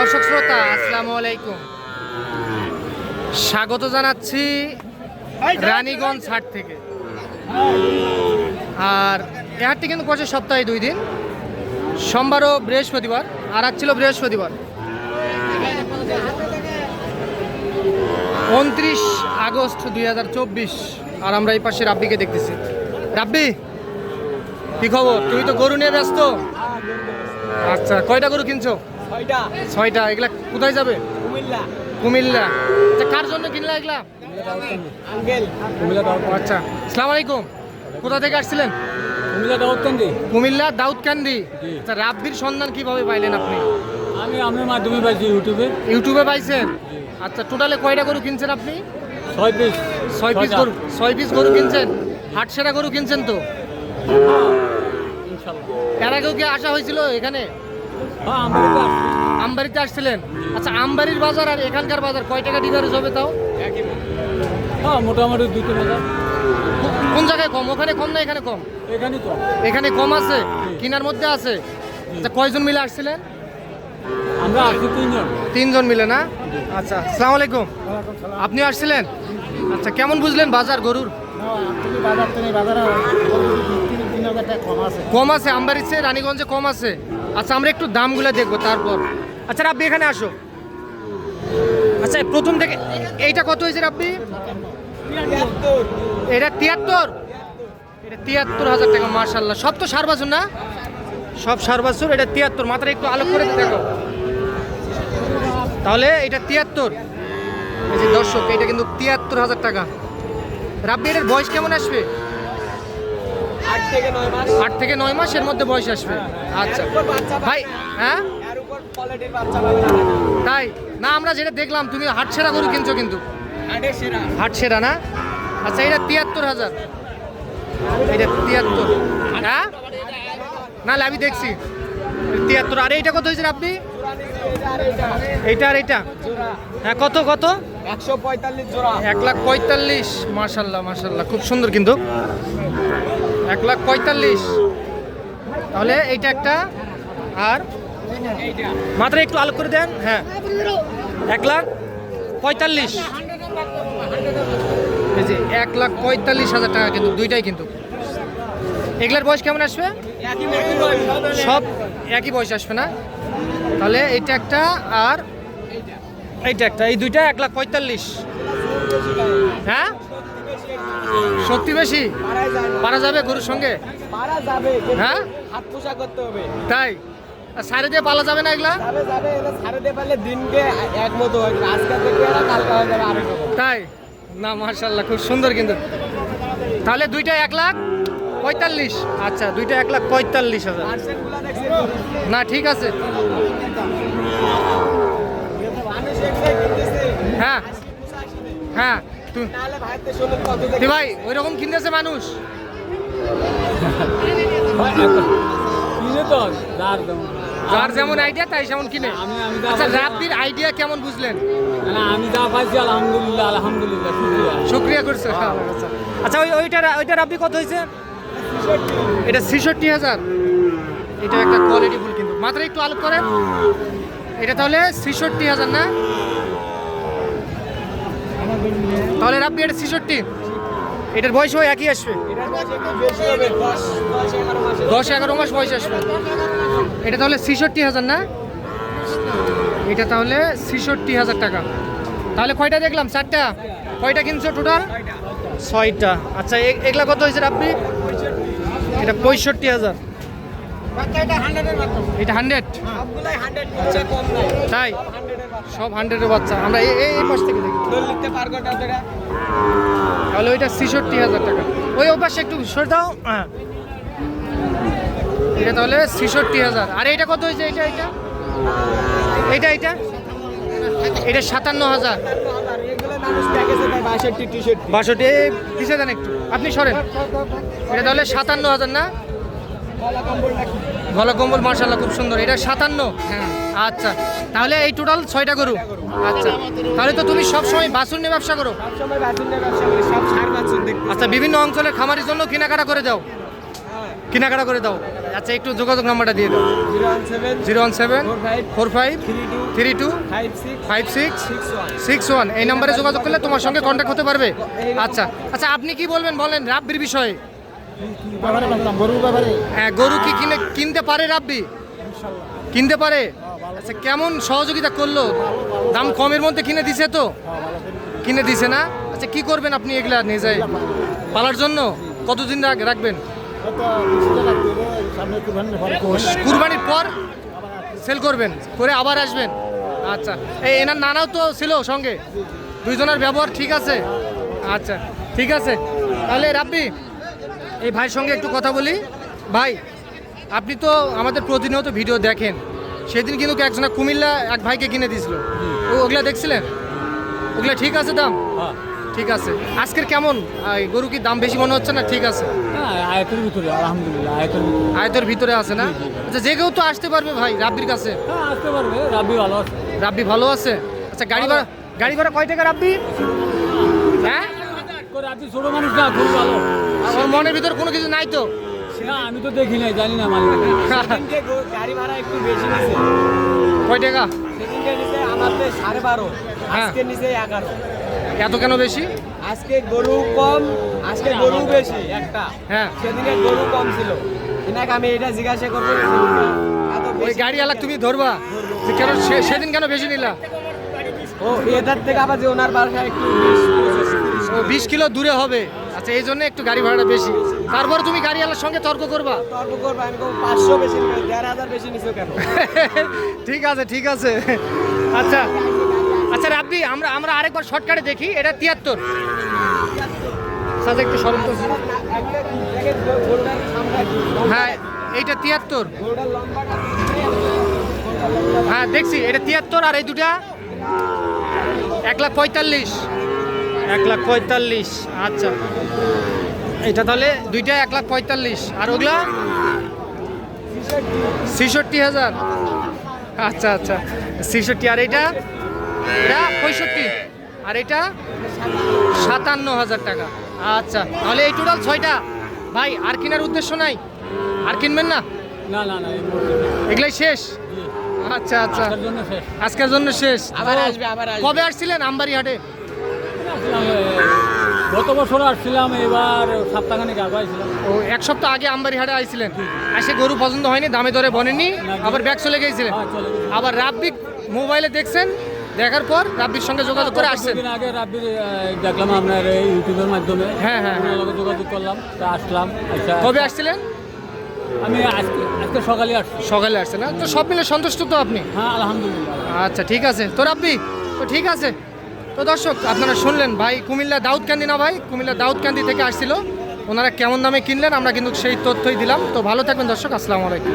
দর্শক শ্রোতা, আসসালামু আলাইকুম। স্বাগত জানাচ্ছি রানীগঞ্জ হাট থেকে। আর এ হাটটি কিন্তু বসে সপ্তাহে দুই দিন, সোমবার ও বৃহস্পতিবার, আর আজ ছিল বৃহস্পতিবার। উনত্রিশ আগস্ট দুই হাজার চব্বিশ, আর আমরা এই পাশে রাব্বিকে দেখতেছি। রাব্বি, কি খবর? তুমি তো গরু নিয়ে ব্যস্ত। আচ্ছা কয়টা গরু কিনছো? ছয়টা। এগুলা কোথায় যাবে? কুমিল্লা। কুমিল্লা। আচ্ছা কার জন্য কিনলা এগুলা? আচ্ছা আসসালামু আলাইকুম। কোথা থেকে আসছিলেন? কুমিল্লা দাউদকান্দি কুমিল্লা দাউদকান্দি। আচ্ছা রাব্বির সন্ধান কীভাবে পাইলেন আপনি? আমি আপনার মাধ্যমে পাইছি ইউটিউবে। ইউটিউবে পাইছেন? আচ্ছা টোটালে কয়টা গরু কিনছেন আপনি? ছয় পিস। ছয় পিস গরু ছয় পিস গরু কিনছেন? হাট সেরা গরু কিনছেন তো? এর আগেও কি আসা হয়েছিল এখানে? আমবাড়িতে আসছিলেন? আচ্ছা আমবাড়ির বাজার আর এখানকার বাজার কয় টাকা ডিফারেন্স হবে তাও? হ্যাঁ মোটামুটি তিন হাজার। কোন জায়গায় কম? ওখানে কম না এখানে কম? এখানেই তো এখানে কম আছে? কিনার মধ্যে আছে? আচ্ছা কয়জন মিলে আসছিলেন? আমরা আসছি তিনজন। তিনজন মিলে না? আচ্ছা আসসালামু আলাইকুম। আপনি আসছিলেন? আচ্ছা কেমন বুঝলেন বাজার গরুর? বাজার বাজারে কম আছে। কম আছে আমবাড়িতে রানীগঞ্জে কম আছে? আচ্ছা আমরা একটু দামগুলো দেখব তারপর। আচ্ছা রাব্বি, এখানে আসো। আচ্ছা প্রথম থেকে এইটা কত হয়েছে রাব্বি? এটা তিয়াত্তর? এটা তিয়াত্তর হাজার টাকা মার্শাল্লাহ সব তো সার বাছুর না? সব সার বাছুর এটা তিয়াত্তর। মাত্র একটু আলোক করে দেখো। তাহলে এটা তিয়াত্তর। এই যে দর্শক, এটা কিন্তু তিয়াত্তর হাজার টাকা। রাব্বি, এটার বয়স কেমন আসবে? আট থেকে নয় মাস। মাসের মধ্যে বয়স আসবে। আচ্ছা। এর উপর বাচ্চা ভাই হ্যাঁ? এর তাই? না আমরা যেটা দেখলাম তুমি হাট সেরা গরু কিনছো কিন্তু। হাট সেরা। না? আচ্ছা এটা তিয়াত্তর হাজার। এটা তিয়াত্তর। হ্যাঁ? না আমি দেখছি। তিয়াত্তর। আর এইটা কত হয়েছে আপনি? এইটা আর এইটা? হ্যাঁ কত কত? একশো পঁয়তাল্লিশ জোড়া। এক লাখ পঁয়তাল্লিশ। মার্শাল্লাহ মার্শাল্লাহ খুব সুন্দর কিন্তু। এক লাখ পঁয়তাল্লিশ। তাহলে এইটা একটা আর এইটা মাত্র একটু আলো করে দেন। হ্যাঁ। এক লাখ পঁয়তাল্লিশ। এই যে এক লাখ পঁয়তাল্লিশ হাজার টাকা কিন্তু দুইটাই কিন্তু। এগুলার বয়স কেমন আসবে। সব একই বয়স আসবে না? তাহলে এইটা একটা আর এইটা একটা এই দুইটা এক লাখ পঁয়তাল্লিশ। হ্যাঁ? সত্যি বেশি। পারা যাবে। গরুর সঙ্গে? পারা যাবে হ্যাঁ? হাত পোষা করতে হবে। তাই? সাইডে দিয়ে পালা যাবে না এগুলা? যাবে যাবে এটা দিয়ে পারলে দিনকে এক মতো হয়ে আজকে থেকে এরা কালকে হয়ে যাবে আরেক তাই? না মার্শাল্লাহ খুব সুন্দর কিন্তু। তাহলে দুইটা এক লাখ পঁয়তাল্লিশ। আচ্ছা দুইটা এক লাখ পঁয়তাল্লিশ হাজার। না ঠিক আছে। হ্যাঁ হ্যাঁ। দেখে। ভাই ওই রকম কিনতেছে মানুষ। যার যেমন। আইডিয়া তাই সেমন কিনে। আমি- আমি যা আচ্ছা রাব্বির আইডিয়া কেমন বুঝলেন? আমি যা পাইছি আলহামদুলিল্লাহ আলহামদুলিল্লাহ শুক্রিয়া। শুক্রিয়া করছে আচ্ছা আচ্ছা ওই ওইটা ওইটা রাব্বি কত হয়েছে এটা ছেষট্টি হাজার। এটা একটা কোয়ালিটি ফুল কিন্তু। মাত্র একটু আলোক করেন। এটা তাহলে ছেষট্টি হাজার না? তাহলে রাব্বি, এটা ছেষট্টি। এটার বয়স ওই একই আসবে। দশ এগারো মাসে বয়স আসবে। এটা তাহলে ছেষট্টি হাজার, না? এটা তাহলে ছেষট্টি হাজার টাকা। তাহলে কয়টা দেখলাম? চারটা। কয়টা কিনছো টোটাল ছয়টা। আচ্ছা এগুলা কত হয়েছে আপনি এটা পঁয়ষট্টি হাজার। এটা এটা হান্ড্রেড? তাই? সব হান্ড্রেডের বাচ্চা। আমরা এই পাশ থেকে দেখি। লিখতে পার তাহলে ওইটা ছেষট্টি হাজার টাকা। ওই ওপাশে একটু সরে দাও হ্যাঁ। এটা তাহলে ছেষট্টি হাজার। আর এটা কত হয়েছে? এটা এটা? এটা এটা? এটা সাতান্ন হাজার। বাষট্টি বাষট্টি পিছিয়ে দেন একটু? আপনি সরেন। এটা তাহলে সাতান্ন হাজার না? গলা কম্বল মার্শাল্লাহ খুব সুন্দর। এটা সাতান্ন? হ্যাঁ আচ্ছা তাহলে এই টোটাল ছয়টা গরু? আচ্ছা তাহলে তো তুমি সবসময় বাছুর নিয়ে ব্যবসা করো? আচ্ছা বিভিন্ন অঞ্চলের খামারের জন্য কেনাকাটা করে দাও। হ্যাঁ, কেনাকাটা করে দাও। আচ্ছা একটু যোগাযোগ নাম্বারটা দিয়ে দাও। Zero one seven four five three two five six six one. এই নাম্বারে যোগাযোগ করলে তোমার সঙ্গে কন্ট্যাক্ট হতে পারবে। আচ্ছা আচ্ছা আপনি কি বলবেন? বলেন রাব্বির বিষয়ে। গরু কি কিনে কিনতে পারে রাব্বি? কিনতে পারে? আচ্ছা কেমন সহযোগিতা করল? দাম কমের মধ্যে কিনে দিছে তো? কিনে দিছে না? আচ্ছা কি করবেন আপনি এগুলা নিয়ে যায়? পালার জন্য? কতদিন রাখ- রাখবেন? কুরবানির পর সেল করবেন, করে আবার আসবেন? আচ্ছা এই এনার নানাও তো ছিল সঙ্গে। দুইজনের ব্যবহার ঠিক আছে? আচ্ছা ঠিক আছে। তাহলে রাব্বি এই ভাইয়ের সঙ্গে একটু কথা বলি। ভাই আপনি তো আমাদের প্রতিনিয়ত ভিডিও দেখেন। সেদিন কিন্তু একজনা কুমিল্লা এক ভাইকে কিনে দিয়েছিল। ও ওগুলা দেখছিলেন? ওগুলা ঠিক আছে দাম? হ্যাঁ। ঠিক আছে। আজকের কেমন? গরু কি দাম বেশি মনে হচ্ছে না? ঠিক আছে। হ্যাঁ আয়তের ভিতরে আলহামদুলিল্লাহ আয়তের আয়তের ভিতরে আছে না? আচ্ছা যে কেউ তো আসতে পারবে ভাই রাব্বির কাছে। হ্যাঁ আসতে পারবে রাব্বি ভালো আছে। রাব্বি ভালো আছে? আচ্ছা গাড়ি ভাড়া গাড়ি ভাড়া কয় টাকা রাব্বি? হ্যাঁ? রাব্বি ছোট মানুষ না খুব ভালো। আমার মনের ভিতর কোনো কিছু নাই তো? আমি তো দেখি নাই জানি না গো- গাড়ি ভাড়া একটু বেশি নিছে। কয় টাকা? সেদিনকে নিছে আমাদের সাড়ে বারো হ্যাঁ। আজকে নিছে এগারো। এত কেন বেশি? আজকে গরু কম আজকে গরু বেশি একটা। হ্যাঁ। সেদিনে গরু কম ছিল। এনাকে আমি এটা জিজ্ঞাসা করব ওই গাড়ি আলাক তুমি ধরবা। কেন সেদিন কেন বেশি নিলা? ও এটার থেকে আবার যে ওনার বাসায় একটু ও বিশ কিলো দূরে হবে। আচ্ছা এই জন্য একটু গাড়ি ভাড়াটা বেশি। তারপর তুমি গাড়ি আলার সঙ্গে তর্ক করবা? তর্ক করবা আমি পাঁচশো বেশি দেড় হাজার বেশি নিছো কেন? ঠিক আছে ঠিক আছে। আচ্ছা আচ্ছা রাব্বি আমরা আমরা আরেকবার শর্টকাটে দেখি এটা তিয়াত্তর। সাথে একটু সরল তো একটা দেখেন গো- গরুটার সামনে কি? হ্যাঁ এইটা তিয়াত্তর। হ্যাঁ দেখছি এটা তিয়াত্তর আর এই দুটা এক লাখ পঁয়তাল্লিশ। এক লাখ পঁয়তাল্লিশ আচ্ছা। এটা তাহলে? দুইটা এক লাখ পঁয়তাল্লিশ। আর ওগুলা? ছেষট্টি হাজার। আচ্ছা আচ্ছা। ছেষট্টি আর এটা? এটা পঁয়ষট্টি। আর এটা? সাতান্ন হাজার টাকা। আচ্ছা তাহলে এই টোটাল ছয়টা। ভাই আর কেনার উদ্দেশ্য নাই? আর কিনবেন না? না না না এগুলাই শেষ। আচ্ছা আচ্ছা। আজকের জন্য শেষ। আবার আসবে, আবার আসবে। কবে আসছিলেন আমবাড়ি হাটে গত বছর আসছিলাম এবার সপ্তাহখানেক আগে আসছিলাম ও এক সপ্তাহ আগে আমবাড়ি হাটে আইছিলেন? এসে গরু পছন্দ হয়নি দামে দরে বনেনি আবার ব্যাগ চলে গিয়েছিলেন হ্যাঁ। আবার রাব্বিক মোবাইলে দেখছেন দেখার পর রাব্বির সঙ্গে যোগাযোগ করে আসছেন। আগে রাব্বির দেখলাম আপনার ইউটিউবের মাধ্যমে। হ্যাঁ, হ্যাঁ, হ্যাঁ। যোগাযোগ করলাম আসলাম আচ্ছা। কবে আসছিলেন? আমি আজকে আজকে সকালে আসছি। সকালে আসছেন না? তো সব মিলে সন্তুষ্ট তো আপনি? হ্যাঁ আলহামদুলিল্লাহ। আচ্ছা ঠিক আছে। তো রাব্বি তো ঠিক আছে। তো দর্শক আপনারা শুনলেন ভাই কুমিল্লা দাউদকান্দি না ভাই? কুমিল্লা দাউদকান্দি থেকে আসছিল। ওনারা কেমন দামে কিনলেন? আমরা কিন্তু সেই তথ্যই দিলাম। তো ভালো থাকবেন দর্শক আসসালামু আলাইকুম।